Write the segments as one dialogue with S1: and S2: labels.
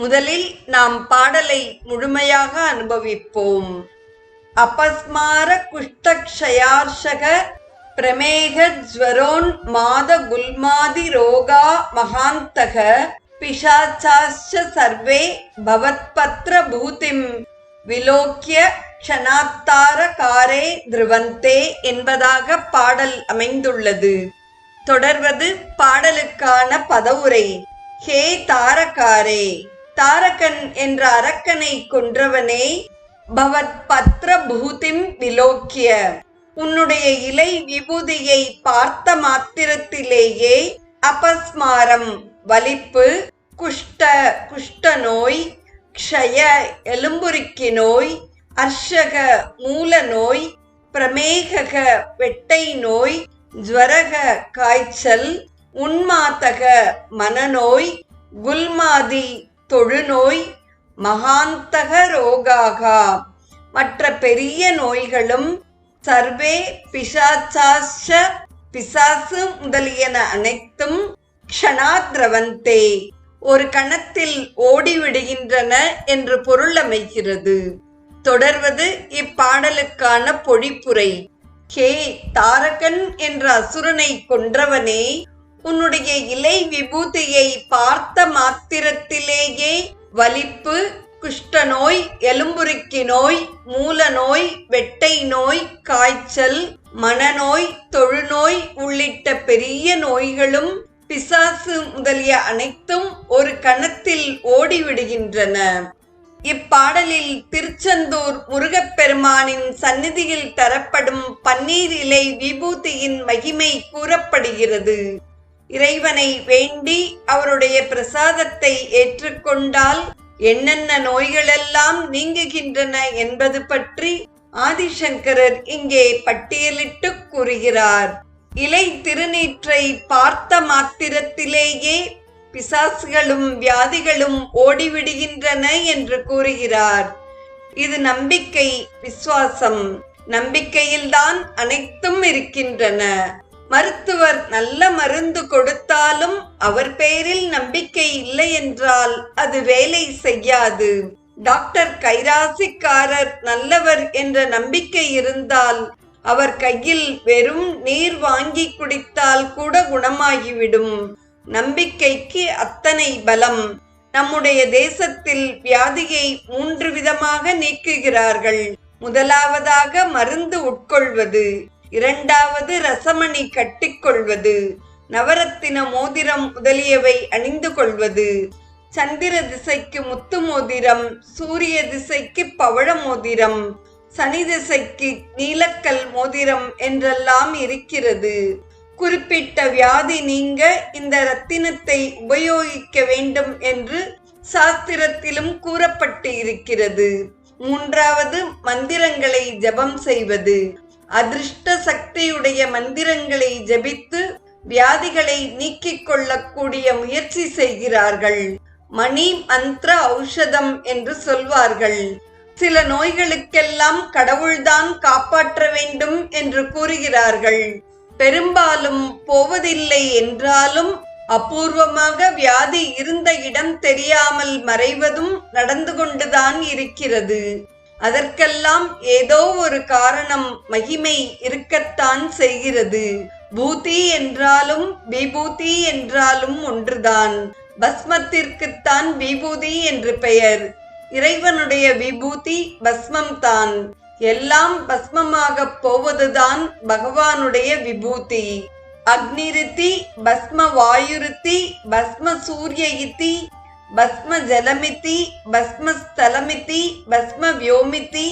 S1: முதலில் நாம் பாடலை முழுமையாக அனுபவிப்போம். அபஸ்மார குஷ்டக்ஷயார்ஷக பிரமேக ஜ்வரோன் மாத குல்மாதி ரோகா மகாந்தக பிசாச்சாச்ச சர்வே பவத்பத்ர பூதிம். விலோக்கிய க்ஷணாத்தார காரே திருவந்தே என்பதாக பாடல் அமைந்துள்ளது. தொடர்வது பாடலுக்கான பதவுரை. ஹே தாரகாரே! தாரகன் என்ற அரக்கனை கொன்றவனே பவத் பத்ர பூதிம் விலோக்கிய. உன்னுடைய இலை விபூதியை பார்த்த மாத்திரத்திலேயே அபஸ்மாரம் வலிப்பு குஷ்ட குஷ்ட நோய் க்ஷய எலும்புருக்கி நோய் அர்ஷக மூல நோய் பிரமேகக வெட்டை நோய் ஜுவரக காய்ச்சல் உன்மாத்தக மனநோய் குல்மாதி தொழுநோய் மகாந்தக ரோகாகா. மற்ற பெரிய நோய்களும் சர்வே பிசாச்சாஷ பிசாசு முதலியன அனைத்தும் க்ஷணாத்ரவந்தே. ஒரு கணத்தில் ஓடிவிடுகின்றன என்று பொருள் அமைகிறது தொடர்வது இப்பாடலுக்கான பொழிப்புரை. ஹே தாரகன் என்ற அசுரனை கொன்றவனே உன்னுடைய இலை விபூதியை பார்த்த மாத்திரத்திலேயே வலிப்பு குஷ்டநோய் எலும்புருக்கி நோய் மூல நோய் வெட்டை நோய் காய்ச்சல் மனநோய் தொழுநோய் உள்ளிட்ட பெரிய நோய்களும் பிசாசு முதலிய அனைத்தும் ஒரு கணத்தில் ஓடிவிடுகின்றன. இப்பாடலில் திருச்செந்தூர் முருகப்பெருமானின் சந்நிதியில் தரப்படும் பன்னீர் இலை விபூதியின் மகிமை கூறப்படுகிறது. இறைவனை வேண்டி அவருடைய பிரசாதத்தை ஏற்றுக்கொண்டால் என்னென்ன நோய்களெல்லாம் நீங்குகின்றன என்பது பற்றி ஆதிசங்கரர் இங்கே பட்டியலிட்டு கூறுகிறார். இலை திருநீற்றை பார்த்த மாத்திரத்திலேயே பிசாசுகளும் வியாதிகளும் ஓடிவிடுகின்றன என்று கூறுகிறார். இது நம்பிக்கை விசுவாசம். நம்பிக்கையில்தான் அனைத்தும் இருக்கின்றன. மருத்துவர் நல்ல மருந்து கொடுத்தாலும் அவர் பெயரில் நம்பிக்கை இல்லை என்றால் அது வேலை செய்யாது. டாக்டர் கைராசிக்காரர் நல்லவர் என்ற நம்பிக்கை இருந்தால் அவர் கையில் வெறும் நீர் வாங்கி குடித்தால் கூட குணமாகிவிடும். நம்பிக்கைக்கு அத்தனை பலம். நம்முடைய தேசத்தில் வியாதியை மூன்று விதமாக நீக்குகிறார்கள். முதலாவதாக மருந்து உட்கொள்வது. இரண்டாவது ரசமணி கட்டிக்கொள்வது நவரத்தின மோதிரம் முதலியவை அணிந்து கொள்வது சந்திர திசைக்கு முத்து மோதிரம் சூரிய திசைக்கு பவழ மோதிரம் சனி திசைக்கு நீலக்கல் மோதிரம் என்றெல்லாம் இருக்கிறது. குறிப்பிட்ட வியாதி நீங்க இந்த ரத்தினத்தை உபயோகிக்க வேண்டும் என்று சாஸ்திரத்திலும் கூறப்பட்டு இருக்கிறது. மூன்றாவது மந்திரங்களை ஜபம் செய்வது. அதிர்ஷ்ட சக்தியுடைய மந்திரங்களை ஜபித்து வியாதிகளை நீக்கிக் கொள்ளக்கூடிய முயற்சி செய்கிறார்கள். மணி மந்திர ஔஷதம் என்று சொல்வார்கள். சில நோய்களுக்கெல்லாம் கடவுள்தான் காப்பாற்ற வேண்டும் என்று கூறுகிறார்கள். பெரும்பாலும் போவதில்லை என்றாலும் அபூர்வமாக வியாதி இருந்த இடம் தெரியாமல் மறைவதும் நடந்து கொண்டுதான் இருக்கிறது. அதற்கெல்லாம் ஏதோ ஒரு காரணம் மகிமை இருக்கத்தான் செய்கிறது. பூதி என்றாலும் விபூதி என்றாலும் ஒன்றுதான். பஸ்மத்திற்குத்தான் விபூதி என்று பெயர். இறைவனுடைய விபூதி பஸ்மம் தான் எல்லாம் பஸ்மமாக போவதுதான் பகவானுடைய விபூதி. அக்னிருத்தி பஸ்ம வாயுருத்தி பஸ்ம சூரிய இத்தி பஸ்ம ஜலமிதி பஸ்ம ஸ்தலமிதி பஸ்ம வியோமிதி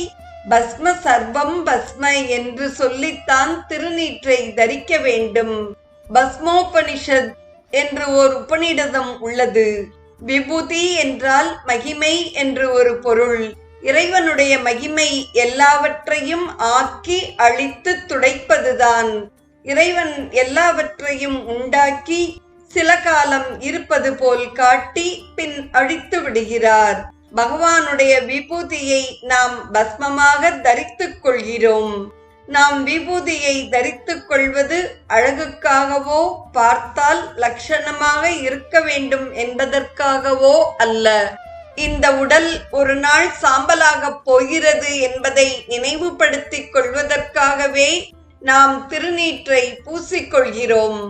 S1: பஸ்ம சர்வம் பஸ்ம என்று சொல்லித்தான் திருநீற்றை தரிக்க வேண்டும். பஸ்மோபனிஷத் என்று ஓர் உபநிடதம் உள்ளது. விபூதி என்றால் மகிமை என்று ஒரு பொருள். இறைவனுடைய மகிமை எல்லாவற்றையும் ஆக்கி அழித்து துடைப்பதுதான். இறைவன் எல்லாவற்றையும் உண்டாக்கி சில காலம் இருப்பது போல் காட்டி பின் அழித்து விடுகிறார். பகவானுடைய விபூதியை நாம் பஸ்மமாக தரித்துக் கொள்கிறோம். நாம் விபூதியை தரித்துக் கொள்வது அழகுக்காகவோ பார்த்தால் லட்சணமாக இருக்க வேண்டும் என்பதற்காகவோ அல்ல. இந்த உடல் ஒரு நாள் சாம்பலாகப் போகிறது என்பதை நினைவுபடுத்திக் கொள்வதற்காகவே நாம் திருநீற்றை பூசிக்கொள்கிறோம்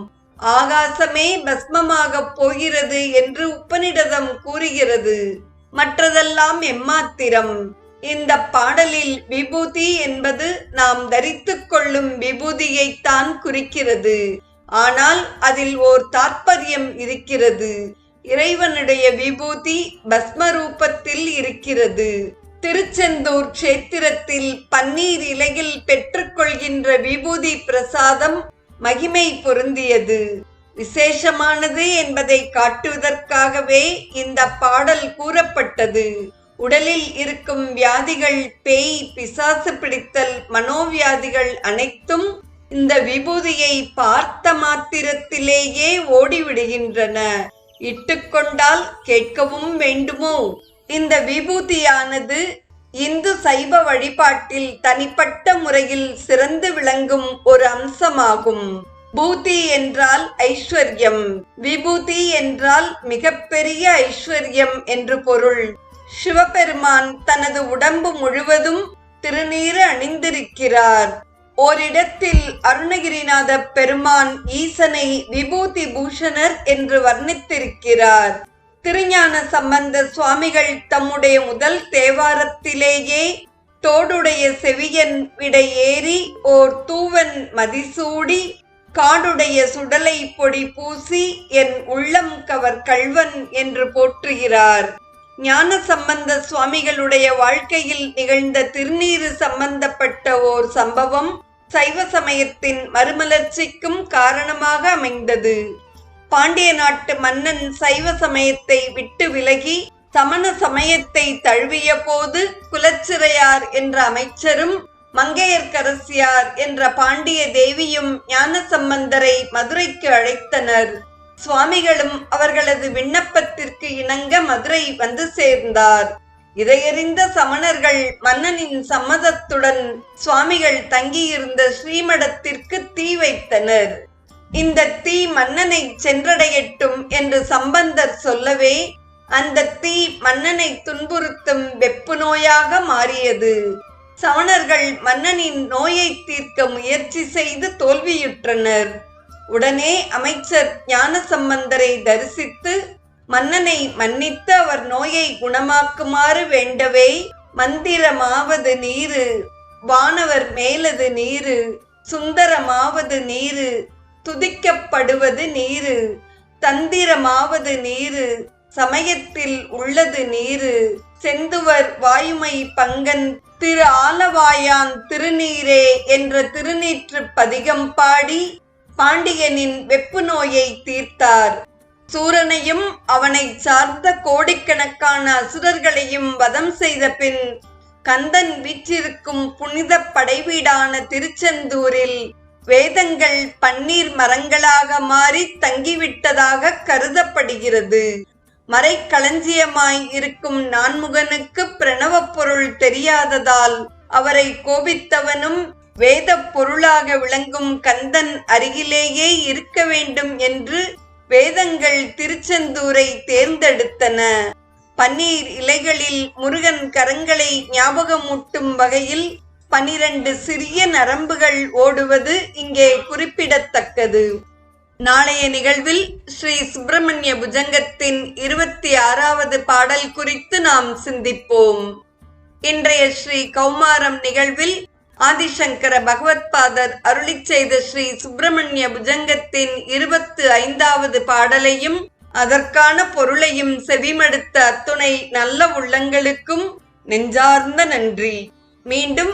S1: ஆகாசமே பஸ்மமாகப் போகிறது என்று உப்பனிடதம் கூறுகிறது. மற்றதெல்லாம் எம்மாத்திரம். இந்த பாடலில் விபூதி என்பது நாம் தரித்து கொள்ளும் விபூதியைத்தான் குறிக்கிறது. ஆனால் அதில் ஓர் தாற்பயம் இருக்கிறது. இறைவனுடைய விபூதி பஸ்ம ரூபத்தில் இருக்கிறது. திருச்செந்தூர் கஷேத்திரத்தில் பன்னீர் இலையில் பெற்றுக்கொள்கின்ற விபூதி பிரசாதம் மகிமை பொருந்தியது. விசேஷமானது என்பதை காட்டுவதற்காகவே இந்த பாடல் கூறப்பட்டது. உடலில் இருக்கும் வியாதிகள் பேய் பிசாசு பிடித்தல் மனோவியாதிகள் அனைத்தும் இந்த விபூதியை பார்த்த மாத்திரத்திலேயே ஓடிவிடுகின்றன. இட்டுக்கொண்டால் கேட்கவும் வேண்டுமோ? இந்த விபூதியானது இந்து சைவ வழிபாட்டில் தனிப்பட்ட முறையில் சிறந்து விளங்கும் ஒரு அம்சமாகும். பூதி என்றால் ஐஸ்வர்யம். விபூதி என்றால் மிகப்பெரிய ஐஸ்வர்யம் என்று பொருள். சிவபெருமான் தனது உடம்பு முழுவதும் திருநீறு அணிந்திருக்கிறார். ஓரிடத்தில் அருணகிரிநாத பெருமான் ஈசனை விபூதி பூஷணர் என்று வர்ணித்திருக்கிறார். திருஞான சம்பந்த சுவாமிகள் தம்முடைய முதல் தேவாரத்திலேயே தோடுடைய செவியன் விடை ஏறி ஓர் தூவன் மதிசூடி காடுடைய சுடலை பொடி பூசி என் உள்ளம் கவர் கள்வன் என்று போற்றுகிறார். ஞான சம்பந்த சுவாமிகளுடைய வாழ்க்கையில் நிகழ்ந்த திருநீறு சம்பந்தப்பட்ட ஓர் சம்பவம் சைவ சமயத்தின் மறுமலர்ச்சிக்கும் காரணமாக அமைந்தது. பாண்டிய நாட்டு மன்னன் சைவ சமயத்தை விட்டு விலகி சமண சமயத்தை தழுவிய போது குலச்சிறையார் என்ற அமைச்சரும் மங்கையர்க்கரசியார் என்ற பாண்டிய தேவியும் ஞான சம்பந்தரை மதுரைக்கு அழைத்தனர். சுவாமிகளும் அவர்களது விண்ணப்பத்திற்கு இணங்க மதுரை வந்து சேர்ந்தார். இதையறிந்த சமணர்கள் மன்னனின் சம்மதத்துடன் சுவாமிகள் தங்கியிருந்த ஸ்ரீமடத்திற்கு தீ வைத்தனர். இந்த தீ மன்னனை சென்றடையட்டும் என்று சம்பந்தர் சொல்லவே அந்த தீ மன்னனை துன்புறுத்தும் வெப்பு நோயாக மாறியது. சவணர்கள் மன்னனின் நோயை தீர்க்க முயற்சி செய்து தோல்வியுற்றனர். உடனே அமைச்சர் ஞானசம்பந்தரை தரிசித்து மன்னனை மன்னித்து அவர் நோயை குணமாக்குமாறு வேண்டவே மந்திரமாவது நீரு வானவர் மேலது நீரு சுந்தரமாவது நீரு துதிக்கப்படுவது நீரு தந்திரமாவது நீரு சமயத்தில் உள்ளது நீரு. செந்துவர் வாயுமை பங்கன் திரு ஆலவாயான் திருநீரே என்ற திருநீற்று பதிகம் பாடி பாண்டியனின் வெப்பு நோயை தீர்த்தார். சூரனையும் அவனை சார்ந்த கோடிக்கணக்கான அசுரர்களையும் வதம் செய்த பின் கந்தன் வீற்றிருக்கும் புனித படைவீடான திருச்செந்தூரில் வேதங்கள் பன்னீர் மரங்களாக மாறி தங்கிவிட்டதாக கருதப்படுகிறது. மறைக்களஞ்சியமாய் இருக்கும் நான்முகனுக்கு பிரணவ பொருள் தெரியாததால் அவரை கோபித்தவனும் வேத பொருளாக விளங்கும் கந்தன் அருகிலேயே இருக்க வேண்டும் என்று வேதங்கள் திருச்செந்தூரை தேர்ந்தெடுத்தன. பன்னீர் இலைகளில் முருகன் கரங்களை ஞாபகமூட்டும் வகையில் பனிரண்டு சிறிய நரம்புகள் ஓடுவது இங்கே குறிப்பிடத்தக்கது. நாளைய நிகழ்வில் ஸ்ரீ சுப்பிரமணிய புஜங்கத்தின் இருபத்தி ஆறாவது பாடல் குறித்து நாம் சிந்திப்போம். இன்றைய ஸ்ரீ கௌமாரம் நிகழ்வில் ஆதிசங்கர பகவத்பாதர் அருளிச் செய்த ஸ்ரீ சுப்பிரமணிய புஜங்கத்தின் இருபத்து ஐந்தாவது பாடலையும் அதற்கான பொருளையும் செவிமடுத்த அத்துணை நல்ல உள்ளங்களுக்கும் நெஞ்சார்ந்த நன்றி. மீண்டும்